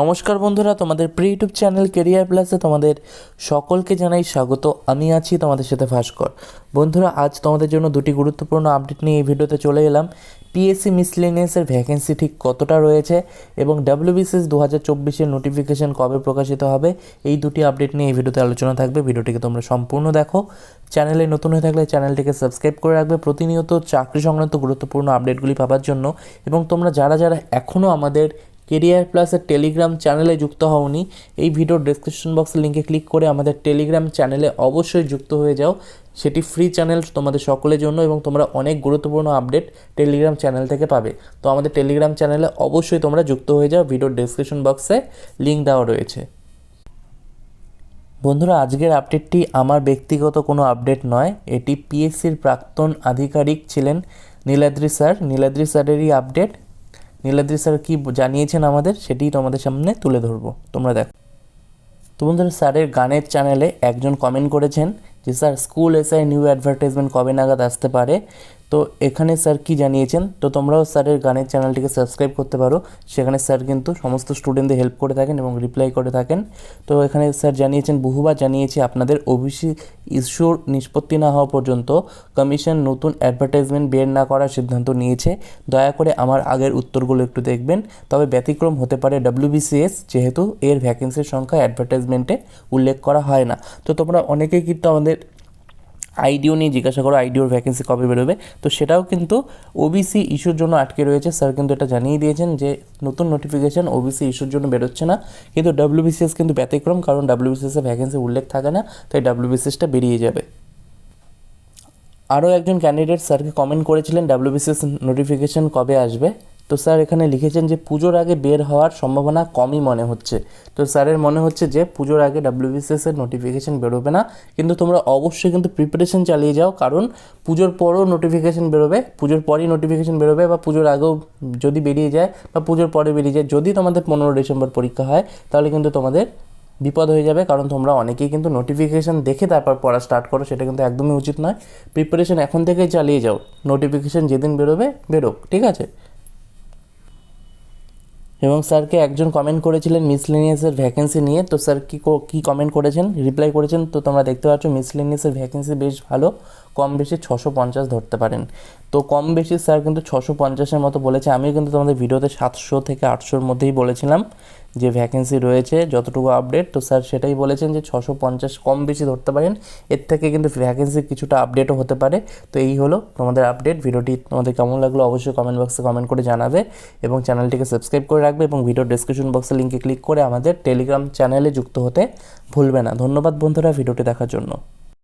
নমস্কার বন্ধুরা, তোমাদের প্রি ইউটিউব চ্যানেল কেরিয়ার প্লাসে তোমাদের সকলকে জানাই স্বাগত। আমি আছি তোমাদের সাথে ভাস্কর। বন্ধুরা, আজ তোমাদের জন্য দুটি গুরুত্বপূর্ণ আপডেট নিয়ে এই ভিডিওতে চলে এলাম। পিএসসি মিসলেনিয়াসের ভ্যাকেন্সি ঠিক কতটা রয়েছে এবং ডাব্লিউবিসিএস দু হাজার চব্বিশের নোটিফিকেশন কবে প্রকাশিত হবে, এই দুটি আপডেট নিয়ে এই ভিডিওতে আলোচনা থাকবে। ভিডিওটিকে তোমরা সম্পূর্ণ দেখো। চ্যানেলে নতুন হয়ে থাকলে চ্যানেলটিকে সাবস্ক্রাইব করে রাখবে। প্রতিনিয়ত চাকরি সংক্রান্ত গুরুত্বপূর্ণ আপডেটগুলি পাওয়ার জন্য এবং তোমরা যারা যারা এখনও আমাদের কেরিয়ার প্লাসের টেলিগ্রাম চ্যানেলে যুক্ত হওনি, এই ভিডিওর ডেসক্রিপশন বক্সের লিঙ্কে ক্লিক করে আমাদের টেলিগ্রাম চ্যানেলে অবশ্যই যুক্ত হয়ে যাও। সেটি ফ্রি চ্যানেল তোমাদের সকলের জন্য এবং তোমরা অনেক গুরুত্বপূর্ণ আপডেট টেলিগ্রাম চ্যানেল থেকে পাবে। তো আমাদের টেলিগ্রাম চ্যানেলে অবশ্যই তোমরা যুক্ত হয়ে যাও ভিডিওর ডেসক্রিপশন বক্সে লিঙ্ক দেওয়া রয়েছে। বন্ধুরা, আজকের আপডেটটি আমার ব্যক্তিগত কোনো আপডেট নয়, এটি পিএসসির প্রাক্তন আধিকারিক ছিলেন নীলাদ্রি স্যার। নীলাদ্রি স্যারেরই আপডেট নীলাদ্রি স্যার কী জানিয়েছেন আমাদের সেটি তোমাদের সামনে তুলে ধরবো। তোমরা দেখো। তো বন্ধুরা, স্যারের গানের চ্যানেলে একজন কমেন্ট করেছেন যে, sir school SI new advertisement কবে নাগাদ আসতে পারে? তো এখানে স্যার কি জানিয়েছেন? তো তোমরাও স্যারের গানের চ্যানেলটিকে সাবস্ক্রাইব করতে পারো। সেখানে স্যার কিন্তু সমস্ত স্টুডেন্টদের হেল্প করে থাকেন এবং রিপ্লাই করে থাকেন। তো এখানে স্যার জানিয়েছেন, বহুবার জানিয়েছি আপনাদের ওবিসি ইস্যুর নিষ্পত্তি না হওয়া পর্যন্ত কমিশন নতুন অ্যাডভার্টাইজমেন্ট বের না করার সিদ্ধান্ত নিয়েছে। দয়া করে আমার আগের উত্তরগুলো একটু দেখবেন। তবে ব্যতিক্রম হতে পারে ডাব্লিউবিসিএস যেহেতু এর ভ্যাকেন্সির সংখ্যা অ্যাডভার্টাইজমেন্টে উল্লেখ করা হয় না। তো তোমরা অনেকেই কিন্তু আমাদের আইডিও নিয়ে জিজ্ঞাসা করো, আইডিওর ভ্যাকেন্সি কবে বেরোবে। তো সেটাও কিন্তু ওবিসি ইস্যুর জন্য আটকে রয়েছে। স্যার কিন্তু এটা জানিয়ে দিয়েছেন যে নতুন নোটিফিকেশান ওবিসি ইস্যুর জন্য বেরোচ্ছে না। কিন্তু ডাব্লিউবিসিএস কিন্তু ব্যতিক্রম, কারণ ডাব্লিউবিসিএস ভ্যাকেন্সি উল্লেখ থাকে না, তাই ডাব্লিউবিসিএসটা বেরিয়ে যাবে। আরও একজন ক্যান্ডিডেট স্যারকে কমেন্ট করেছিলেন ডাব্লিউবিসিএস নোটিফিকেশান কবে আসবে? তো স্যার এখানে লিখেছেন যে পুজোর আগে বের হওয়ার সম্ভাবনা কমই মনে হচ্ছে। তো স্যারের মনে হচ্ছে যে পুজোর আগে ডাব্লিউবিসিএস এর নোটিফিকেশান বেরোবে না। কিন্তু তোমরা অবশ্যই কিন্তু প্রিপারেশন চালিয়ে যাও, কারণ পুজোর পরও নোটিফিকেশান বেরোবে। পুজোর পরই নোটিফিকেশান বেরোবে বা পুজোর আগেও যদি বেরিয়ে যায় বা পুজোর পরে বেরিয়ে যায়, যদি তোমাদের পনেরো ডিসেম্বর পরীক্ষা হয়, তাহলে কিন্তু তোমাদের বিপদ হয়ে যাবে। কারণ তোমরা অনেকেই কিন্তু নোটিফিকেশান দেখে তারপর পড়া স্টার্ট করো, সেটা কিন্তু একদমই উচিত নয়। প্রিপারেশন এখন থেকেই চালিয়ে যাও। নোটিফিকেশান যেদিন বেরোবে, বেরোক, ঠিক আছে? এবং স্যারকে একজন কমেন্ট করেছিলেন মিসলেনিয়াসের ভ্যাকেন্সি নিয়ে। তো স্যার কী কী কমেন্ট করেছেন? রিপ্লাই করেছেন। তো তোমরা দেখতে পাচ্ছ মিসলেনিয়াসের ভ্যাকেন্সি বেশ ভালো। কম বেশি ছশো পঞ্চাশ ধরতে পারেন। তো কম বেশি স্যার কিন্তু ছশো পঞ্চাশের মতো বলেছে। আমিও কিন্তু তোমাদের ভিডিওতে সাতশো থেকে আটশোর মধ্যেই বলেছিলাম। যে ভ্যাকেন্সি রয়েছে, যতটুকু আপডেট তো স্যার সেটাই বলেছেন যে ছশো পঞ্চাশ কম বেশি ধরতে পারেন। এর থেকে কিন্তু ভ্যাকেন্সি কিছুটা আপডেটও হতে পারে। তো এই হলো তোমাদের আপডেট ভিডিওটি তোমাদের কেমন লাগল অবশ্যই কমেন্ট বক্সে কমেন্ট করে জানাবে এবং চ্যানেলটিকে সাবস্ক্রাইব করে রাখবে এবং ভিডিও ডেসক্রিপশন বক্সে লিঙ্কে ক্লিক করে আমাদের টেলিগ্রাম চ্যানেলে যুক্ত হতে ভুলবে না। ধন্যবাদ বন্ধুরা, ভিডিওটি দেখার জন্য।